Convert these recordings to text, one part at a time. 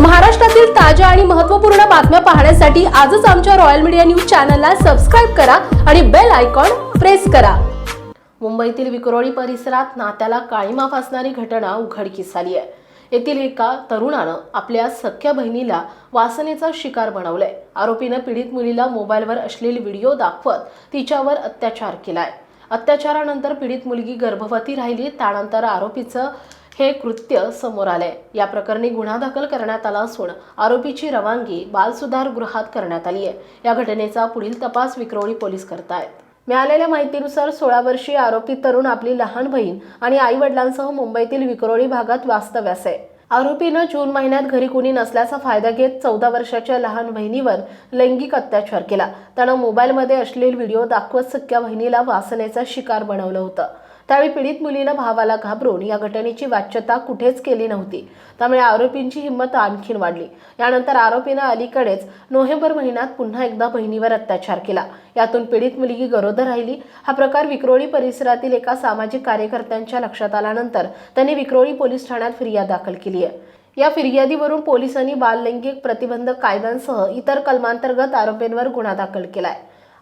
महाराष्ट्रातील ताज्या आणि महत्त्वपूर्ण बातम्या पाहण्यासाठी आजच आमच्या रॉयल मीडिया न्यूज चॅनलला सबस्क्राईब करा आणि बेल आयकॉन प्रेस करा. मुंबईतील विक्रोळी परिसरात नात्याला काळीमा फासणारी घटना उघडकीस आली आहे. येथील एका तरुणानं आपल्या सख्या बहिणीला वासनेचा शिकार बनवलंय. आरोपीनं पीडित मुलीला मोबाईलवर असलेली व्हिडिओ दाखवत तिच्यावर अत्याचार केलाय. अत्याचारानंतर पीडित मुलगी गर्भवती राहिली त्यानंतर आरोपीचं हे कृत्य समोर आलंय. या प्रकरणी गुन्हा दाखल करण्यात आला असून आरोपीची रवानगी बालसुधार गृहात करण्यात आली आहे. या घटनेचा पुढील तपास विक्रोळी पोलीस करतायत. मिळालेल्या माहितीनुसार सोळा वर्षीय आरोपी तरुण आपली लहान बहीण आणि आई वडिलांसह मुंबईतील विक्रोळी भागात वास्तव्यास आहे. आरोपीनं जून महिन्यात घरी कुणी नसल्याचा फायदा घेत चौदा वर्षाच्या लहान बहिणीवर लैंगिक अत्याचार केला. त्यानं मोबाईलमध्ये अश्लील व्हिडिओ दाखवत सख्या बहिणीला वासनेचा शिकार बनवलं होतं. त्यावेळी पीडित मुलीनं भावाला घाबरून या घटनेची वाच्यता कुठेच केली नव्हती. त्यामुळे आरोपींची हिंमत आणखीन वाढली. यानंतर आरोपीनं अलीकडेच नोव्हेंबर महिन्यात पुन्हा एकदा बहिणीवर अत्याचार केला. यातून पीडित मुलगी गरोदर राहिली. हा प्रकार विक्रोळी परिसरातील एका सामाजिक कार्यकर्त्यांच्या लक्षात आल्यानंतर त्यांनी विक्रोळी पोलीस ठाण्यात फिर्याद दाखल केली आहे. या फिर्यादीवरून पोलिसांनी बाललैंगिक प्रतिबंधक कायद्यांसह इतर कलमांतर्गत आरोपींवर गुन्हा दाखल केलाय.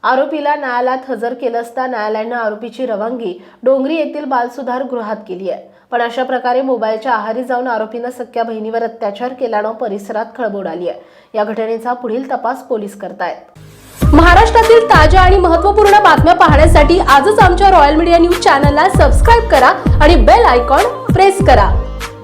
आरोपीला न्यायालयात हजर केलं असता न्यायालयानं आरोपीची रवानगी डोंगरी येथील बालसुधार गृहात केली आहे. पण अशा प्रकारे मोबाईलच्या आहारी जाऊन आरोपीनं सख्या बहिणीवर अत्याचार केल्यानं परिसरात खळबळ आली आहे. या घटनेचा पुढील तपास पोलीस करतायत. महाराष्ट्रातील ताज्या आणि महत्त्वपूर्ण बातम्या पाहण्यासाठी आजच आमच्या रॉयल मीडिया न्यूज चॅनलला सबस्क्राईब करा आणि बेल आयकॉन प्रेस करा.